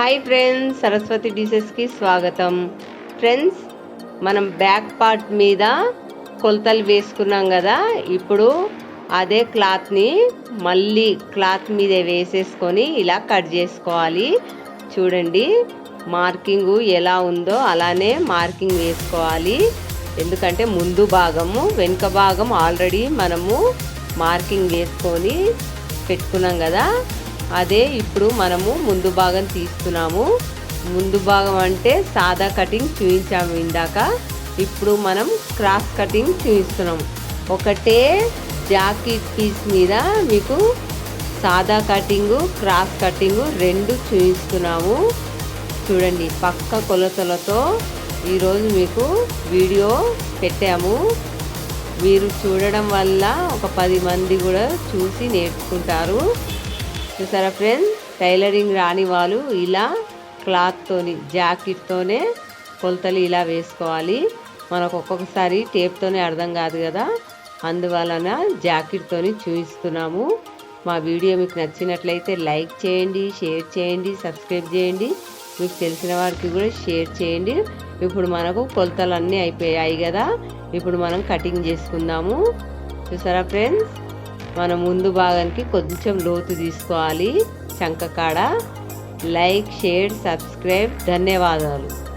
Hi friends Saraswati డిసెస్కి స్వాగతం. Friends మనం back part మీద కొలతలు వేసుకున్నాం కదా ఇప్పుడు అదే క్లాత్ని మళ్ళీ క్లాత్ మీద వేసేసుకొని ఇలా కట్ చేసుకోవాలి. చూడండి మార్కింగ్ ఎలా ఉందో అలానే మార్కింగ్ వేసుకోవాలి. ఎందుకంటే ముందు భాగము వెనుక భాగం ఆల్రెడీ మనము మార్కింగ్ వేసుకొని పెట్టుకున్నాం కదా. అదే ఇప్పుడు మనము ముందు భాగం తీస్తున్నాము. ముందు భాగం అంటే సాదా కటింగ్ చూపించాము ఇందాక. ఇప్పుడు మనం క్రాస్ కటింగ్ చూపిస్తున్నాము ఒకటే జాకెట్ పీస్ మీద మీకు సాదా కటింగు క్రాస్ కటింగు రెండు చూపిస్తున్నాము చూడండి పక్క కొలతలతో ఈరోజు మీకు వీడియో పెట్టాము. మీరు చూడడం వల్ల ఒక పది మంది కూడా చూసి నేర్చుకుంటారు. చూసారా ఫ్రెండ్స్ టైలరింగ్ రాని వాళ్ళు ఇలా క్లాత్తోని జాకెట్తోనే కొలతలు ఇలా వేసుకోవాలి. మనకు ఒక్కొక్కసారి టేప్తోనే అర్థం కాదు కదా. అందువలన జాకెట్తోని చూపిస్తున్నాము మా వీడియో మీకు నచ్చినట్లయితే లైక్ చేయండి షేర్ చేయండి సబ్స్క్రైబ్ చేయండి. మీకు తెలిసిన వారికి కూడా షేర్ చేయండి. ఇప్పుడు మనకు కొలతలు అన్నీ అయిపోయాయి కదా. ఇప్పుడు మనం కటింగ్ చేసుకుందాము. చూసారా ఫ్రెండ్స్ మన ముందు భాగానికి కొంచెం లోతు తీసుకోవాలి. చంక కాడ లైక్ షేర్ సబ్స్క్రైబ్. ధన్యవాదాలు.